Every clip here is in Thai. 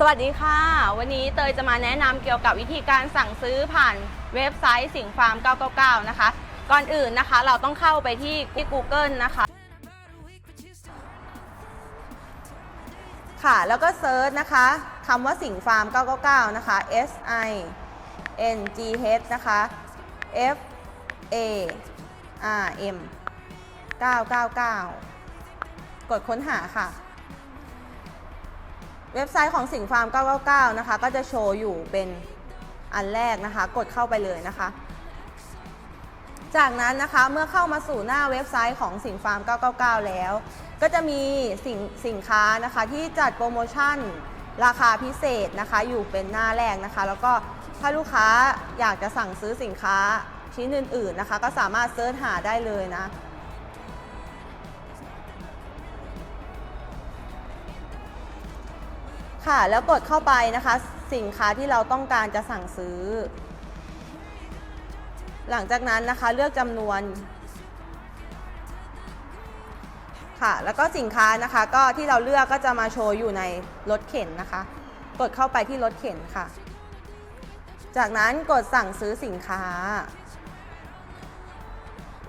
สวัสดีค่ะ วันนี้เตยจะมาแนะนำเกี่ยวกับวิธีการสั่งซื้อผ่านเว็บไซต์สิงฟาร์ม 999 นะคะ ก่อนอื่นนะคะเราต้องเข้าไปที่ที่ Google นะคะ ค่ะ แล้วก็เซิร์ชนะคะคำว่าสิงฟาร์ม 999 นะคะ S I N G H นะคะ F A R M 999 กดค้นหาค่ะ เว็บไซต์ของสิงฟาร์ม 999 นะคะ ก็จะโชว์อยู่เป็นอันแรกนะคะ กดเข้าไปเลยนะคะ จากนั้นนะคะเมื่อเข้ามาสู่หน้าเว็บไซต์ของสิงฟาร์ม 999 แล้ว ก็จะมีสินสินค้านะคะที่จัดโปรโมชั่นราคาพิเศษนะคะ อยู่เป็นหน้าแรกนะคะ แล้วก็ถ้าลูกค้าอยากจะสั่งซื้อสินค้าชิ้นอื่น ๆ นะคะ ก็สามารถเซิร์ชหาได้เลยนะ ค่ะ แล้วกดเข้าไปนะคะ สินค้าที่เราต้องการจะสั่งซื้อ หลังจากนั้นนะคะเลือกจำนวนค่ะ แล้วก็สินค้านะคะ ก็ที่เราเลือกก็จะมาโชว์อยู่ในรถเข็นนะคะ กดเข้าไปที่รถเข็นค่ะ จากนั้นกดสั่งซื้อสินค้า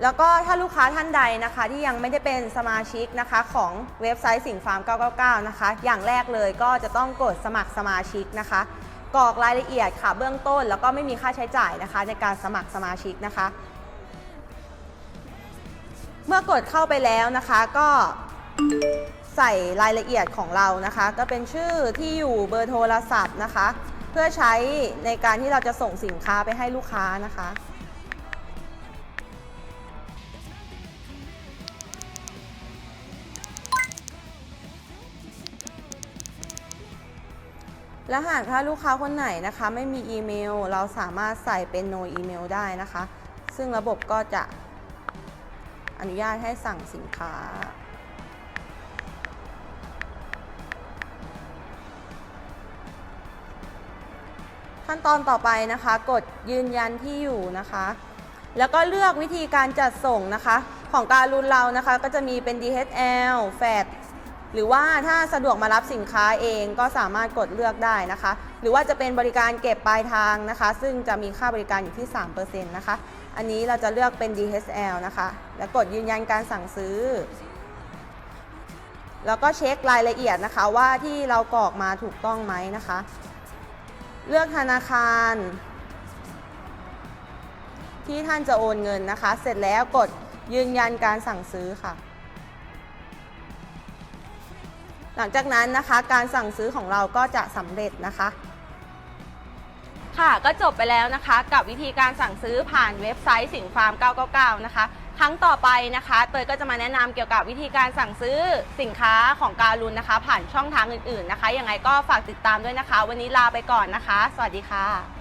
แล้วก็ถ้าลูกค้าท่านใดนะคะที่ยังไม่ได้เป็นสมาชิกนะคะของเว็บไซต์สิงฟาร์ม 999 นะคะ อย่างแรกเลยก็จะต้องกดสมัครสมาชิกนะคะกรอกรายละเอียดค่ะเบื้องต้น แล้วก็ไม่มีค่าใช้จ่ายนะคะ ในการสมัครสมาชิกนะคะ เมื่อกดเข้าไปแล้วนะคะก็ใส่รายละเอียดของเรานะคะ ก็เป็นชื่อที่อยู่เบอร์โทรศัพท์นะคะ เพื่อใช้ในการที่เราจะส่งสินค้าไปให้ลูกค้านะคะ และหากถ้าลูกค้าคนไหนนะคะ ไม่มีอีเมล เราสามารถใส่เป็น no email ได้นะคะ ซึ่งระบบก็จะอนุญาตให้สั่งสินค้า ขั้นตอนต่อไปนะคะ กดยืนยันที่อยู่นะคะ แล้วก็เลือกวิธีการจัดส่งนะคะ ของการรุนเรานะคะ ก็จะมีเป็น DHL แฟด หรือว่าถ้าสะดวกมารับสินค้าเองก็สามารถกดเลือกได้นะคะ หรือว่าจะเป็นบริการเก็บปลายทางนะคะ ซึ่งจะมีค่าบริการอยู่ที่ 3%นะคะ อันนี้เราจะเลือกเป็น DHL นะคะ แล้วกดยืนยันการสั่งซื้อ แล้วก็เช็ครายละเอียดนะคะว่าที่เรากรอกมาถูกต้องไหมนะคะ เลือกธนาคารที่ท่านจะโอนเงินนะคะ เสร็จแล้วกดยืนยันการสั่งซื้อค่ะ หลังจากนั้นนะคะการสั่งซื้อของเราก็จะสำเร็จนะคะ ค่ะก็จบไปแล้วนะคะ กับวิธีการสั่งซื้อผ่านเว็บไซต์สิงฟาร์ม 999 นะคะ ครั้งต่อไปนะคะ เตยก็จะมาแนะนำเกี่ยวกับวิธีการสั่งซื้อสินค้าของการุณนะคะ ผ่านช่องทางอื่นๆนะคะยังไงก็ฝากติดตามด้วยนะคะ วันนี้ลาไปก่อนนะคะ สวัสดีค่ะ